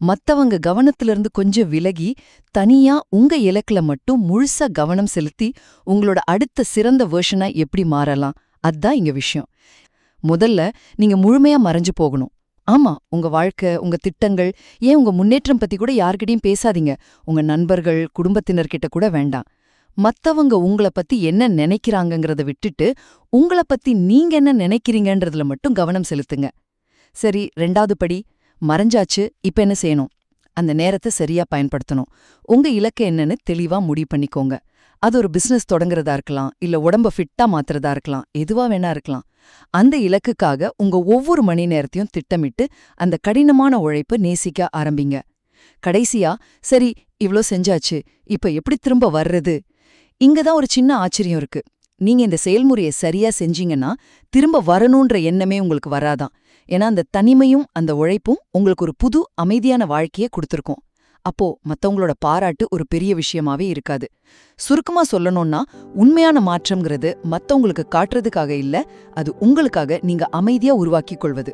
மத்தவங்க கவனத்திலிருந்து கொஞ்சம் விலகி தனியா உங்க இலக்குல மட்டும் முழுசா கவனம் செலுத்தி உங்களோட அடுத்த சிறந்த வேர்ஷனா எப்படி மாறலாம்? அதான் இங்க விஷயம். முதல்ல நீங்க முழுமையா மறைஞ்சு போகணும். ஆமா உங்க வாழ்க்கை உங்க திட்டங்கள் ஏன் உங்க முன்னேற்றம் பத்தி கூட யார்கிட்டயும் பேசாதீங்க. உங்க நண்பர்கள் குடும்பத்தினர்கிட்ட கூட வேண்டாம். மத்தவங்க உங்கள பத்தி என்ன நினைக்கிறாங்கங்கறத விட்டுட்டு உங்கள பத்தி நீங்க என்ன நினைக்கிறீங்கன்றதுல மட்டும் கவனம் செலுத்துங்க. சரி ரெண்டாவது படி மறைஞ்சாச்சு இப்ப என்ன செய்யணும்? அந்த நேரத்தை சரியா பயன்படுத்தணும். உங்க இலக்கு என்னன்னு தெளிவா முடிவு பண்ணிக்கோங்க. அது ஒரு பிசினஸ் தொடங்குறதா இருக்கலாம் இல்ல உடம்ப ஃபிட்டா மாத்துறதா இருக்கலாம் எதுவா வேணா இருக்கலாம். அந்த இலக்குக்காக உங்க ஒவ்வொரு மணி நேரத்தையும் திட்டமிட்டு அந்த கடினமான உழைப்பு நேசிக்க ஆரம்பிங்க. கடைசியா சரி இவ்ளோ செஞ்சாச்சு இப்ப எப்படி திரும்ப வர்றது? இங்க தான் ஒரு சின்ன ஆச்சரியம் இருக்கு. நீங்க இந்த செயல்முறையை சரியா செஞ்சீங்கன்னா திரும்ப வரணுன்ற எண்ணமே உங்களுக்கு வராதான் ஏன்னா அந்த தனிமையும் அந்த உழைப்பும் உங்களுக்கு ஒரு புது அமைதியான வாழ்க்கையை கொடுத்துருக்கும். அப்போ மத்தவங்களோட பாராட்டு ஒரு பெரிய விஷயமாவே இருக்காது. சுருக்கமா சொல்லணும்னா உண்மையான மாற்றம்ங்கிறது மத்தவங்களுக்கு காட்டுறதுக்காக இல்ல அது உங்களுக்காக நீங்க அமைதியா உருவாக்கிக் கொள்வது.